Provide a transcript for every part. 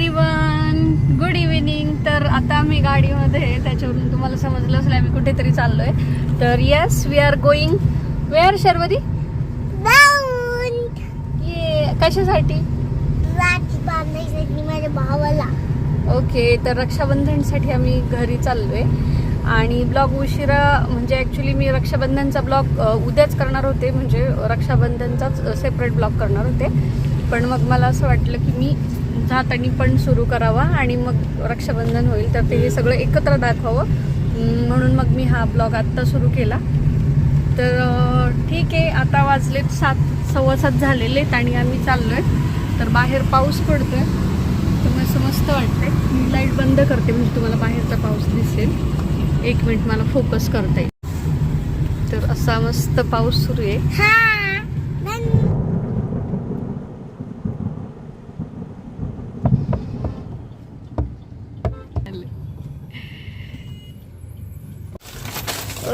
Everyone good evening तर आता आम्ही गाडीमध्ये त्याच्यावरून तुम्हाला समजलं असेल आम्ही कुठेतरी चाललोय. तर yes we are going where Sharvari ये कशासाठी? माझ्या भावाला. ओके तर रक्षाबंधनसाठी आम्ही घरी चाललोय. आणि ब्लॉग उशिरा म्हणजे ॲक्च्युली मी रक्षाबंधनचा ब्लॉग उद्याच करणार होते. म्हणजे रक्षाबंधनचाच सेपरेट ब्लॉग करणार होते. पण मग मला असं वाटलं की मी जातानी पण सुरू करावा आणि मग रक्षाबंधन होईल तर ते हे सगळं एकत्र दाखवावं. म्हणून मग मी हा ब्लॉग आत्ता सुरू केला. तर ठीक आहे आता वाजलेत सात सव्वा सात झालेले आहेत आणि आम्ही चाललो आहे तर बाहेर पाऊस पडतोय. तर मस्त मस्त वाटतंय. मी लाइट बंद करते म्हणजे तुम्हाला बाहेरचा पाऊस दिसेल. एक मिनिट मला फोकस करता येईल. तर असा मस्त पाऊस सुरू आहे.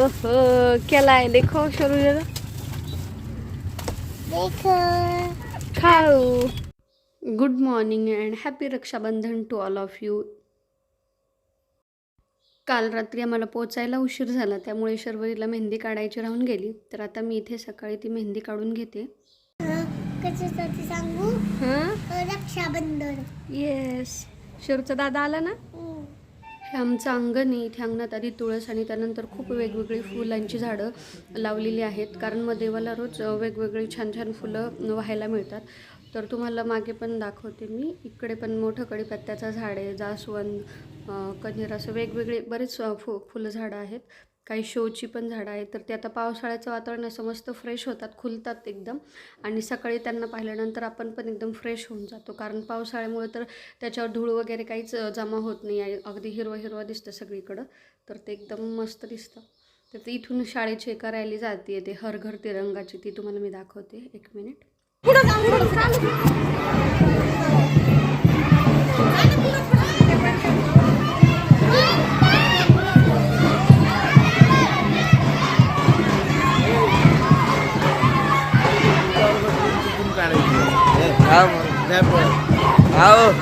ओहो केला आहे देखो शरू देख खाऊ. Good morning and happy Rakshabandhan to all of you काल रात्री आम्हाला पोचायला उशीर झाला. त्यामुळे शर्वरीला मेहंदी काढायची राहून गेली. तर आता मी इथे सकाळी ती मेहंदी काढून घेते. सांगू? रक्षाबंधन. येस शरूचा दादा आला ना. हे आमचं अंगण आहे इथे अंगणात आधी तुळस आणि त्यानंतर खूप वेगवेगळी फुलांची झाडं लावलेली आहेत. कारण मग देवाला रोज वेगवेगळी छान छान फुलं व्हायला मिळतात. तर तुम्हाला मागे पण दाखवते मी. इकडे पण मोठं कडीपत्त्याचं झाड आहे. जास्वंद कन्हेर असं वेगवेगळे बरेच फु फुलं झाडं आहेत. काही शोची पण झाडं आहेत. तर ते आता पावसाळ्याचं वातावरण असं मस्त फ्रेश होतात खुलतात एकदम. आणि सकाळी त्यांना पाहिल्यानंतर आपण पण एकदम फ्रेश होऊन जातो. कारण पावसाळ्यामुळे तर त्याच्यावर धूळ वगैरे काहीच जमा होत नाही आहे. अगदी हिरवं हिरवं दिसतं सगळीकडं. तर ते एकदम मस्त दिसतं. तर ते इथून शाळेची एका रॅली जाते. ते हर घर तिरंगाची. ती तुम्हाला मी दाखवते. एक मिनिट. आओ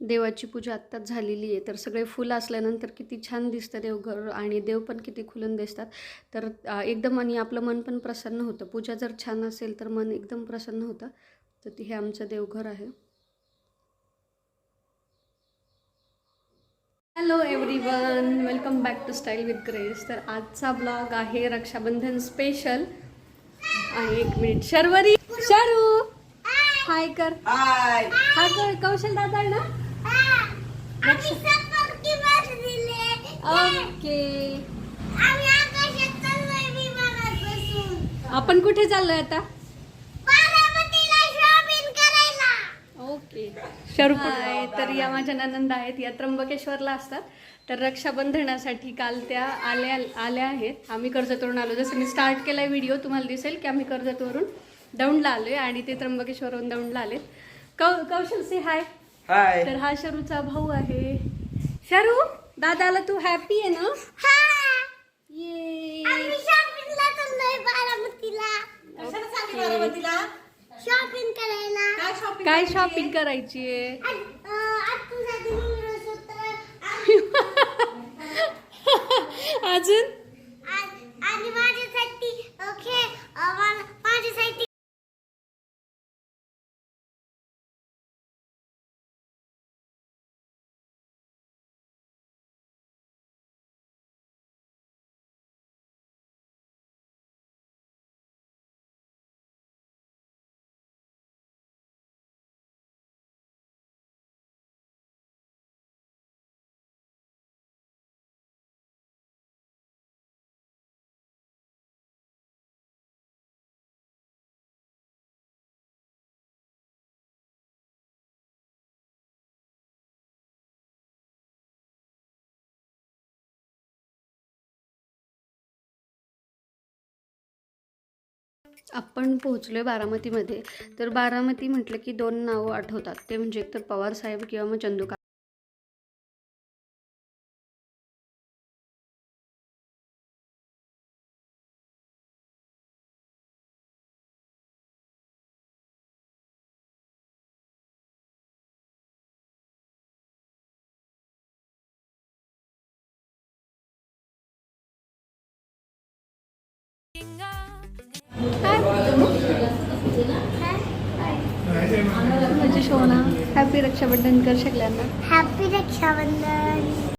देवाची पूजा आत्ताच झालेली आहे तर सगळे फुलं असल्यानंतर किती छान दिसतं देवघर आणि देव पण किती खुलून दिसतात. तर एकदम आणि आपलं मन पण प्रसन्न होतं. पूजा जर छान असेल तर मन एकदम प्रसन्न होतं. तर हे आमचं देवघर आहे. Hello everyone welcome back to style with grace तर आजचा ब्लॉग आहे रक्षाबंधन स्पेशल आणि एक मिनिट शर्वरी शरू. हाय कर. हाय हा कर. कौशल दादा आहे ना? ओके आपण कुठे चाललोय आता बारामतीला शॉपिंग करायला हाय तर या माझ्या ननंद आहेत या त्र्यंबकेश्वरला असतात. तर रक्षाबंधनासाठी काल त्या आल्या आल्या आहेत. आम्ही कर्जतवरून आलो. जसं मी स्टार्ट केलाय व्हिडिओ तुम्हाला दिसेल की आम्ही कर्जतवरून दौंडला आलोय आणि ते त्र्यंबकेश्वरवरून दौंडला आलेत. कौ कौशल से हाय हाय तर हा शरूचा भाऊ आहे. शरू दादाला तू हॅपी आहे ना? हा ये आम्ही शॉपिंग करायला. काय शॉपिंग करायची? तुझ्यासाठी मंगळसूत्र आणि अजून? आपण पोहोचलो आहे बारामतीमध्ये तर बारामती म्हटलं की दोन नावं आठवतात. ते म्हणजे एकतर पवारसाहेब किंवा मग चंदू का माझी शोना हॅपी रक्षाबंधन कर शकल्यांना हॅपी रक्षाबंधन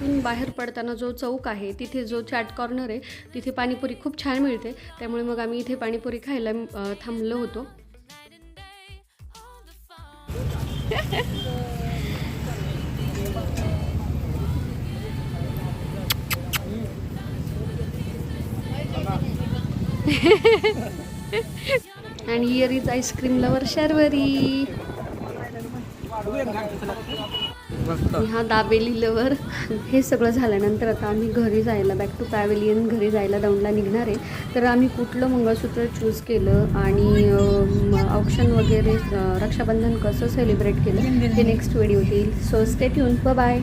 गेटून बाहेर पडताना जो चौक आहे तिथे जो चॅट कॉर्नर आहे तिथे पाणीपुरी खूप छान मिळते. त्यामुळे मग आम्ही इथे पाणीपुरी खायला थांबलो होतो. आणि here is ice cream lover Sharvari ह्या दाबेली लवर हे सगळं झाल्यानंतर आता आम्ही घरी जायला बॅक टू पॅवेलियन घरी जायला दौंडला निघणार आहे. तर आम्ही कुठलं मंगळसूत्र चूज केलं आणि ऑप्शन वगैरे रक्षाबंधन कसं सेलिब्रेट केलं हे नेक्स्ट व्हिडिओ येईल. So stay tune bye